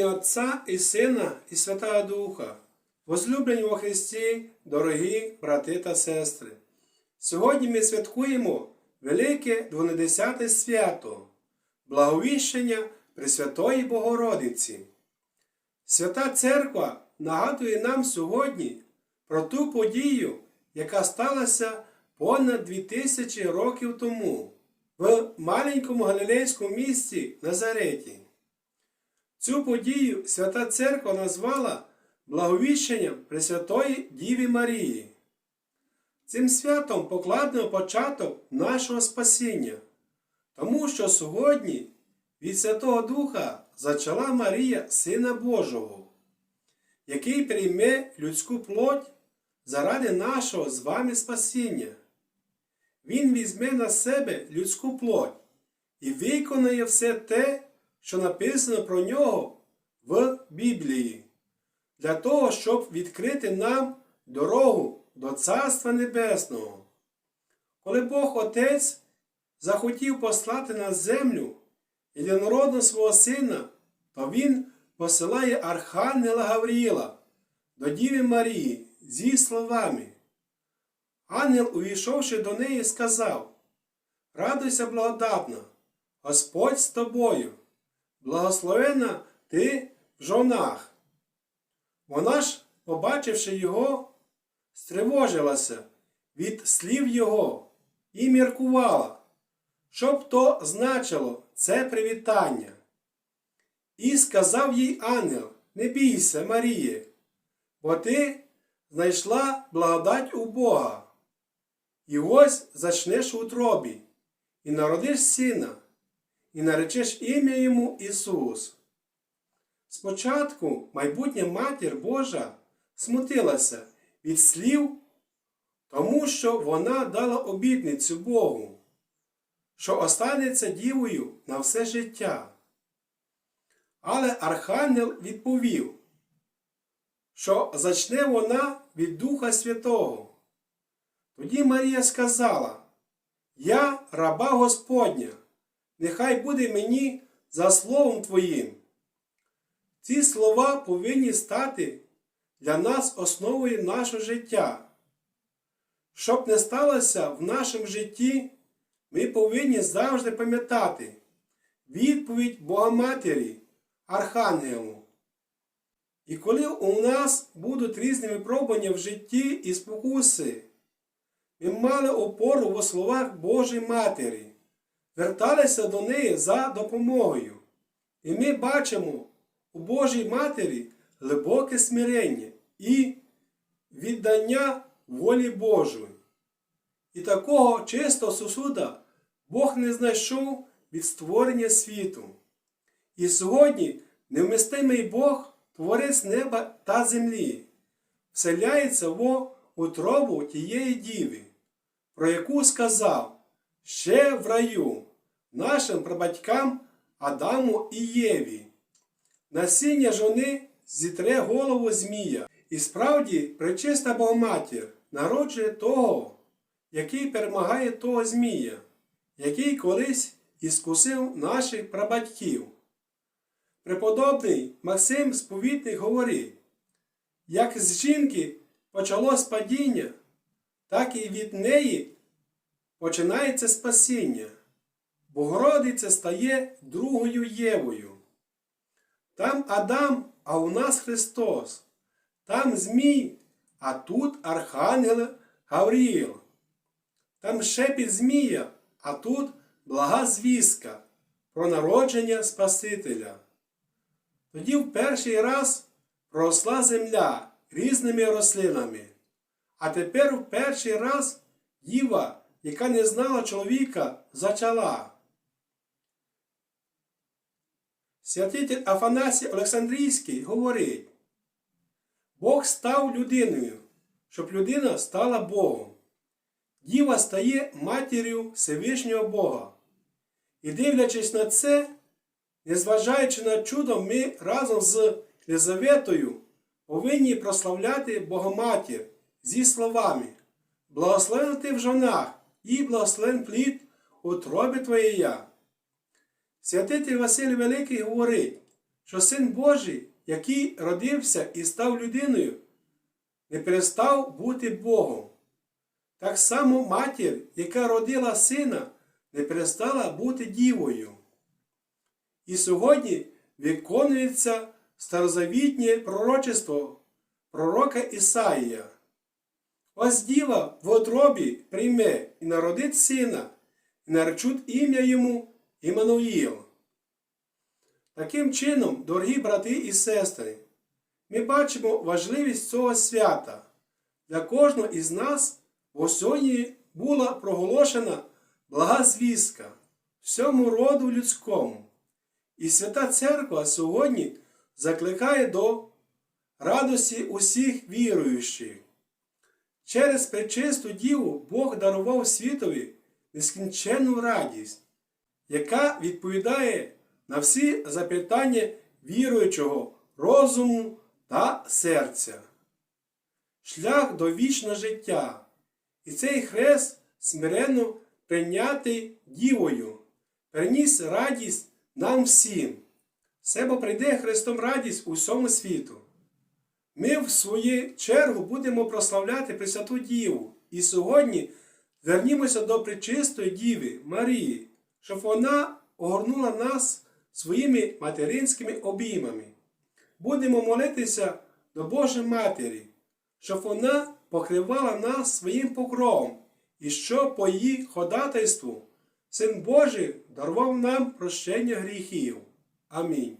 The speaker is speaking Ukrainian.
ім'я Отця і Сина і Святого Духа, возлюблені во Христі, дорогі брати та сестри. Сьогодні ми святкуємо Велике Двонедесяте свято, благовіщення Пресвятої Богородиці. Свята Церква нагадує нам сьогодні про ту подію, яка сталася понад 2000 років тому в маленькому галилейському місті Назареті. Цю подію Свята Церква назвала благовіщенням Пресвятої Діві Марії. Цим святом покладено початок нашого спасіння, тому що сьогодні від Святого Духа зачала Марія Сина Божого, який прийме людську плоть заради нашого з вами спасіння. Він візьме на себе людську плоть і виконає все те, що написано про нього в Біблії, для того, щоб відкрити нам дорогу до Царства Небесного. Коли Бог Отець захотів послати на землю єдинородного свого сина, то Він посилає Архангела Гавріїла до Діви Марії зі словами. Ангел, увійшовши до неї, сказав: Радуйся, благодатна, Господь з тобою, благословена ти в жонах. Вона ж, побачивши його, стривожилася від слів його і міркувала, що б то значило це привітання. І сказав їй ангел: Не бійся, Маріє, бо ти знайшла благодать у Бога. І ось зачнеш у утробі, і народиш сина, і наречеш ім'я йому Ісус. Спочатку майбутня матір Божа смутилася від слів, тому що вона дала обітницю Богу, що останеться дівою на все життя. Але Архангел відповів, що зачне вона від Духа Святого. Тоді Марія сказала, Я раба Господня, нехай буде мені за словом Твоїм. Ці слова повинні стати для нас основою нашого життя. Щоб не сталося в нашому житті, ми повинні завжди пам'ятати відповідь Богоматері, Архангелу. І коли у нас будуть різні випробування в житті і спокуси, ми мали опору в словах Божої Матері, верталися до неї за допомогою. І ми бачимо у Божій Матері глибоке смирення і віддання волі Божої. І такого чистого сусуда Бог не знайшов від створення світу. І сьогодні невмістимий Бог, творець неба та землі, вселяється в утробу тієї діви, про яку сказав ще в раю нашим прабатькам Адаму і Єві. Насіння жони зітре голову Змія, і справді пречиста Богоматір народжує того, який перемагає того Змія, який колись іскусив наших прабатьків. Преподобний Максим Сповітник говорить, як з жінки почалось падіння, так і від неї починається спасіння. Богородиця стає другою Євою. Там Адам, а у нас Христос, там Змій, а тут Архангел Гавріїл. Там шепіт Змія, а тут блага звістка про народження Спасителя. Тоді в перший раз проросла земля різними рослинами, а тепер в перший раз діва, яка не знала чоловіка, зачала. Святитель Афанасій Олександрійський говорить, Бог став людиною, щоб людина стала Богом. Діва стає матір'ю Всевишнього Бога. І дивлячись на це, незважаючи на чудо, ми разом з Єлизаветою повинні прославляти Богоматір зі словами Благословен ти в жонах і благословен плід у тробі твоєя. Святитель Василь Великий говорить, що Син Божий, який родився і став людиною, не перестав бути Богом. Так само матір, яка родила сина, не перестала бути дівою. І сьогодні виконується старозавітнє пророчество пророка Ісаїя. Ось діва в отробі прийме і народить сина, і наречуть ім'я йому Імануїл. Таким чином, дорогі брати і сестри, ми бачимо важливість цього свята. Для кожного із нас бо сьогодні була проголошена блага звістка всьому роду людському. І Свята Церква сьогодні закликає до радості усіх віруючих. Через пречисту діву Бог дарував світові нескінченну радість, яка відповідає на всі запитання віруючого розуму та серця. Шлях до вічного життя. І цей хрест смиренно прийнятий дівою, приніс радість нам всім. Себе прийде Христом радість усьому світу. Ми, в свою чергу, будемо прославляти Пресвяту Діву. І сьогодні звернімося до пречистої Діви Марії, щоб вона огорнула нас своїми материнськими обіймами. Будемо молитися до Божої Матері, щоб вона покривала нас своїм покровом, і що по її ходатайству Син Божий дарував нам прощення гріхів. Амінь.